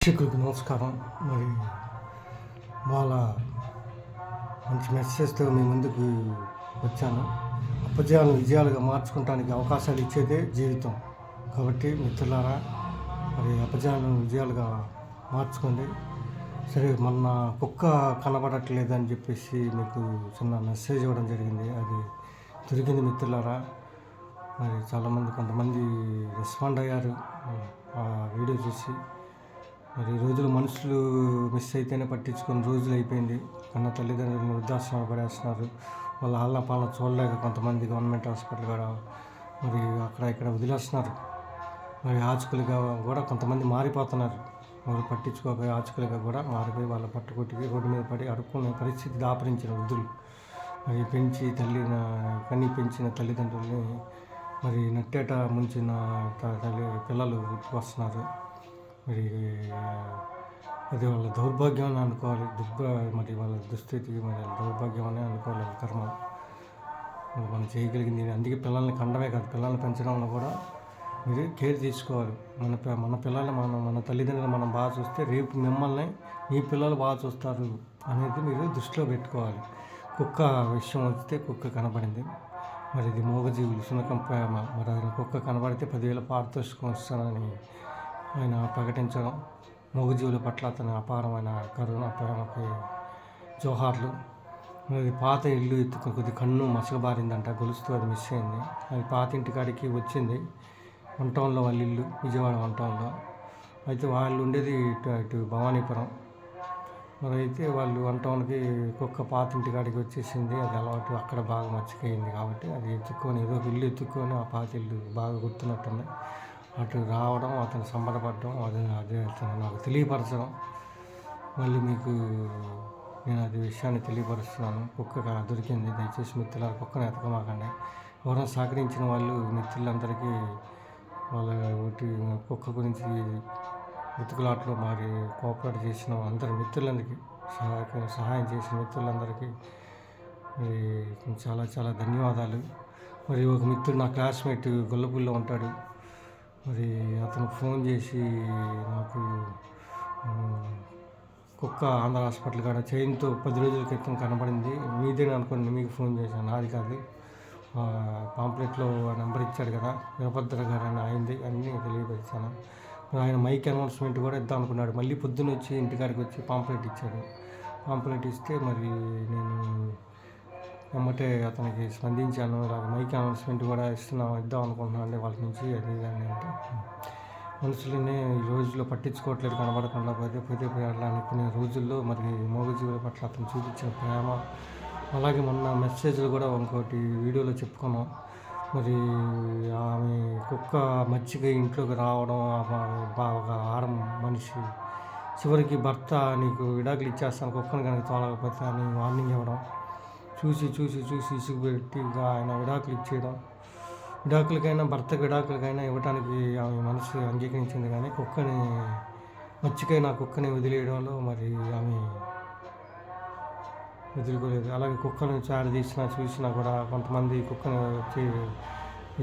ప్రేక్షకులకు నమస్కారం మరి వాళ్ళ మంచి మెసేజ్తో మీ ముందుకు వచ్చాను అపజయాలను విజయాలుగా మార్చుకోవడానికి అవకాశాలు ఇచ్చేదే జీవితం కాబట్టి మిత్రులారా మరి అపజయాలను విజయాలుగా మార్చుకోండి సరే మొన్న కుక్క కనబడట్లేదు అని చెప్పేసి మీకు చిన్న మెసేజ్ ఇవ్వడం జరిగింది అది దొరికింది మిత్రులారా మరి చాలామంది కొంతమంది రెస్పాండ్ అయ్యారు ఆ వీడియో చూసి మరి ఈ రోజులు మనుషులు మిస్ అయితేనే పట్టించుకొని రోజులు అయిపోయింది. కన్న తల్లిదండ్రులను వృద్ధాశ్రమ పడేస్తున్నారు. వాళ్ళ ఆళ్ళ పాలన చూడలేక కొంతమంది గవర్నమెంట్ హాస్పిటల్ కూడా మరి అక్కడ ఇక్కడ వదిలేస్తున్నారు. మరి ఆచుకులుగా కూడా కొంతమంది మారిపోతున్నారు. వాళ్ళు పట్టించుకోక ఆచుకులుగా కూడా మారిపోయి వాళ్ళ పట్టుకొట్టుకి రోడ్డు మీద పడి అడుక్కునే పరిస్థితి దాపరించిన వృద్ధులు. మరి పెంచి తల్లి కని పెంచిన తల్లిదండ్రుల్ని మరి నట్టేట ముంచిన త- తల్లి పిల్లలు వస్తున్నారు. మరి అది వాళ్ళ దౌర్భాగ్యం అని అనుకోవాలి. దుర్భ మరి వాళ్ళ దుస్థితి మరి వాళ్ళ దౌర్భాగ్యం అని అనుకోవాలి వాళ్ళ కర్మ. మనం చేయగలిగింది అందుకే పిల్లల్ని కండమే కాదు పిల్లల్ని పెంచడంలో కూడా మీరు కేర్ తీసుకోవాలి. మన మన పిల్లల్ని మనం మన తల్లిదండ్రులు మనం బాగా చూస్తే రేపు మిమ్మల్ని మీ పిల్లలు బాగా చూస్తారు అనేది మీరు దృష్టిలో పెట్టుకోవాలి. కుక్క విషయం వస్తే కుక్క కనపడింది మరి ఇది మూగజీవులు సునకం ప్రేమ. మరి కుక్క కనబడితే పదివేల పారితోషికం వస్తానని ఆయన ప్రకటించడం మూగజీవుల పట్ల అతని అపారమైన కరుణ ప్రేమకి జోహార్లు అది పాత ఇల్లు ఎత్తుకుని కొద్ది కన్ను మసకబారిందంట గొలుస్తూ అది మిస్ అయింది. అది పాత ఇంటికాడికి వచ్చింది వన్ టౌన్లో వాళ్ళ ఇల్లు విజయవాడ వన్ టౌన్లో అయితే వాళ్ళు ఉండేది ఇటు ఇటు భవానీపురం. మరి అయితే వాళ్ళు వన్ టౌన్కి కుక్క పాత ఇంటికాడికి వచ్చేసింది అది అలవాటు అక్కడ బాగా మర్చిపోయింది కాబట్టి అది ఎత్తుక్కొని ఏదో ఒక ఇల్లు ఎత్తుక్కొని ఆ పాత ఇల్లు బాగా గుర్తున్నట్టుంది. అటు రావడం అతను సంబరపడడం అది అదే అతను నాకు తెలియపరచడం. మళ్ళీ మీకు నేను అది విషయాన్ని తెలియపరుస్తున్నాను. కుక్క దొరికింది. దయచేసి మిత్రుల కుక్కను ఎతకమాకండి. ఎవరైనా సహకరించిన వాళ్ళు మిత్రులందరికీ వాళ్ళ ఒకటి కుక్క గురించి వెతుకులాట్లో మరి కోఆపరేట్ చేసిన అందరి మిత్రులందరికీ సహాయక సహాయం చేసిన మిత్రులందరికీ మరి చాలా చాలా ధన్యవాదాలు. మరి ఒక మిత్రుడు నా క్లాస్మేట్ గొల్లపూల్లో ఉంటాడు. మరి అతను ఫోన్ చేసి నాకు కుక్క ఆంధ్ర హాస్పిటల్ కాడ చైన్తో పది రోజుల క్రితం కనబడింది. మీదేనా అనుకోండి మీకు ఫోన్ చేశాను. నాది కాదు. ఆ, పాంప్లెట్లో నెంబర్ ఇచ్చాడు కదా వీరభద్ర గారు అని అయింది అన్నీ తెలియపరిచాను. ఆయన మైక్ అనౌన్స్మెంట్ కూడా ఇద్దాం అనుకున్నాడు. మళ్ళీ పొద్దున్న వచ్చి ఇంటికాడికి వచ్చి పాంప్లెట్ ఇచ్చాడు. పాంప్లెట్ ఇస్తే మరి నేను వెంబటే అతనికి స్పందించాను ఇలాగ మైక్ అనౌన్స్మెంట్ కూడా ఇస్తున్నాం ఇద్దాం అనుకుంటున్నాను అండి వాళ్ళ నుంచి అది అని అంటే. మనుషులని ఈ రోజుల్లో పట్టించుకోవట్లేదు కనబడకుండా పోతే పోతే అట్లా అనుకునే రోజుల్లో మరి మోగజీవుల పట్ల అతను చూపించిన ప్రేమ. అలాగే మొన్న మెసేజ్లు కూడా ఇంకోటి వీడియోలో చెప్పుకున్నాం. మరి ఆమె కుక్క మచ్చిగా ఇంట్లోకి రావడం బాగా ఆడం మనిషి. చివరికి భర్త నీకు విడాకులు ఇచ్చేస్తాను కుక్కను కనుక తోలకపోతే అని వార్నింగ్ ఇవ్వడం. చూసి చూసి చూసి ఇసుగు పెట్టి ఇక ఆయన విడాకులు ఇచ్చేయడం. విడాకులకైనా భర్తకు విడాకులకైనా ఇవ్వడానికి ఆమె మనసు అంగీకరించింది కానీ కుక్కని మచ్చికైనా కుక్కని వదిలేయడంలో మరి ఆమె వదులుకోలేదు. అలాగే కుక్కను చారి తీసినా చూసినా కూడా కొంతమంది కుక్కను వచ్చి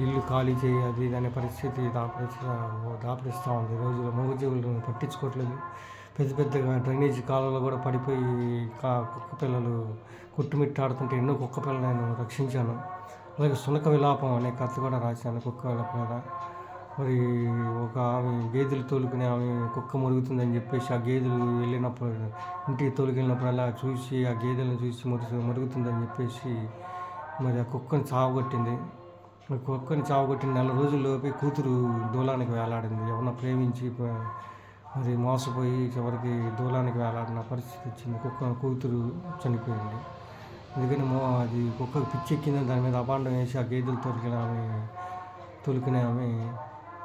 ఇల్లు ఖాళీ చేయి అది అనే పరిస్థితి దాపరిస్తా దాపరిస్తూ ఉంది. ఈ రోజుల్లో మూగజీవులను పట్టించుకోవట్లేదు. పెద్ద పెద్దగా డ్రైనేజీ కాలువలో కూడా పడిపోయి కా కుక్క పిల్లలు కొట్టుమిట్టాడుతుంటే ఎన్నో కుక్క పిల్లలు నేను రక్షించాను. అలాగే సునక విలాపం అనే కథ కూడా రాశాను కుక్క విలాపం మీద. మరి ఒక ఆమె గేదెలు తోలుకుని ఆమె కుక్క మురుగుతుందని చెప్పేసి ఆ గేదెలు వెళ్ళినప్పుడు ఇంటికి తోలుకెళ్ళినప్పుడల్లా చూసి ఆ గేదెలను చూసి మురుగు మురుగుతుందని చెప్పేసి మరి ఆ కుక్కని చావగొట్టింది. కుక్కని చావగొట్టిన నెల రోజుల్లోపే కూతురు దూలానికి వేలాడింది. ఎవరన్నా ప్రేమించి అది మరి మోసపోయి చివరికి దూలానికి వేలాడిన పరిస్థితి వచ్చింది. కుక్క కూతురు చనిపోయింది. అందుకని మో అది కుక్కకు పిచ్చెక్కింది. దాని మీద అపాండం వేసి ఆ గేదెలు తొలికిన ఆమె తొలికిన ఆమె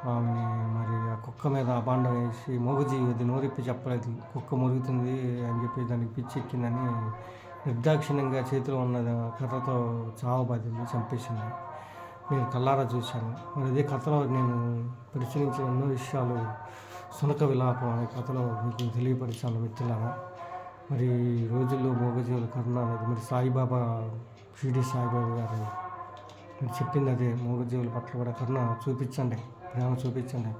ఆమెని మరి ఆ కుక్క మీద అపాండం వేసి మూగజీవి అది నోరిప్పి చెప్పలేదు. కుక్క మురుగుతుంది అని చెప్పి దానికి పిచ్చి ఎక్కిందని నిర్దాక్షిణ్యంగా చేతిలో ఉన్న కర్రతో చావబాధింది చంపేసింది. నేను కల్లారా చూశాను. మరి అదే కథలో నేను పరిశీలించిన ఎన్నో విషయాలు సునక విలాపం అనే కథలో మీకు తెలియపరిచాను మిత్రులారా. మరి ఈ రోజుల్లో మూగజీవుల కరుణ అనేది మరి సాయిబాబా షిరిడి సాయిబాబా గారు మీరు చెప్పింది అదే. మూగజీవుల పట్ల కూడా కరుణ చూపించండి ప్రేమ చూపించండి.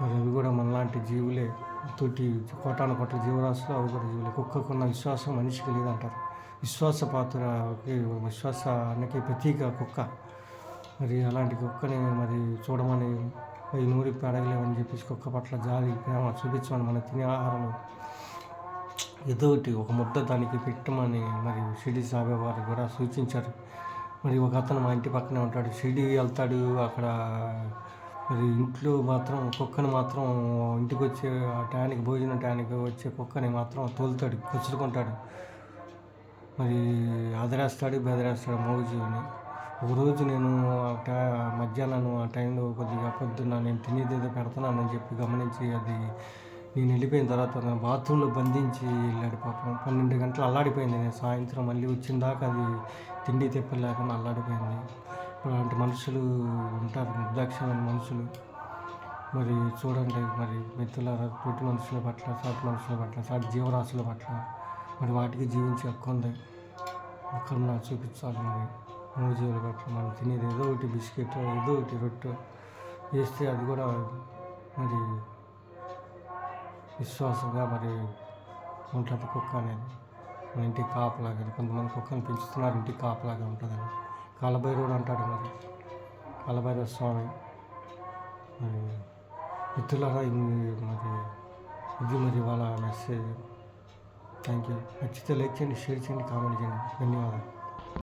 మరి అవి కూడా మనలాంటి జీవులే. తోటి కోటాను కోట్ల జీవరాశులు అవి కూడా జీవులే. కుక్కకున్న విశ్వాసం మనిషికి లేదంటారు. విశ్వాస పాత్ర విశ్వాసానికి ప్రతీక కుక్క. మరి అలాంటి కుక్కని మరి చూడమని ఈ నూరి పడగలేమని చెప్పేసి కుక్క పట్ల జాలి ప్రేమ చూపించమని మన తినే ఆహారంలో ఏదో ఒకటి ఒక ముద్ద దానికి పెట్టమని మరి షిడి సాబే వారు కూడా సూచించారు. మరి ఒక అతను మా ఇంటి పక్కనే ఉంటాడు షిడి వెళ్తాడు అక్కడ మరి ఇంట్లో మాత్రం కుక్కని మాత్రం ఇంటికి వచ్చే ఆ టయానికి భోజనం టయానికి వచ్చే కుక్కని మాత్రం తోలుతాడు కుచ్చుకుంటాడు మరి అదరేస్తాడు బెదరేస్తాడు మోగుజీవిని ఒకరోజు నేను ఆ టై- మధ్యాహ్నం ఆ టైంలో కొద్దిగా పొద్దున్న నేను తినేది ఏదో పెడుతున్నానని చెప్పి గమనించి అది నేను వెళ్ళిపోయిన తర్వాత నా బాత్రూంలో బంధించి వెళ్ళాడు పాపం. పన్నెండు గంటలు అల్లాడిపోయింది. నేను సాయంత్రం మళ్ళీ వచ్చిన దాకా అది తిండి తెప్పలేకుండా అల్లాడిపోయింది. అలాంటి మనుషులు ఉంటారు. నిర్దాక్షమైన మనుషులు. మరి చూడండి మరి మిత్రుల పొట్టి మనుషుల పట్ల సాటి మనుషుల పట్ల సాటి జీవరాశుల పట్ల మరి వాటికి జీవించే హక్కు ఉంది. కరుణ చూపించాలి మరి. మూజీవుల పట్ల మనం తినేది ఏదో ఒకటి బిస్కెట్ ఏదో ఒకటి రొట్టె వేస్తే అది కూడా మరి విశ్వాసంగా మరి ఉంటుంది కుక్క అనేది మన ఇంటికి కాపలాగా కొంతమంది కుక్కను పెంచుతున్నారు ఇంటికి కాపలాగా ఉంటుందని. కాలభైరవుడు అంటాడు మరి. కాలభైరవ స్వామి మరి మిత్రులారా ఇది మరి ఇది మరి వాళ్ళ మెసేజ్. థ్యాంక్ యూ నచ్చితే లైక్ చేయండి షేర్ చేయండి కామెంట్ చేయండి. ధన్యవాదాలు.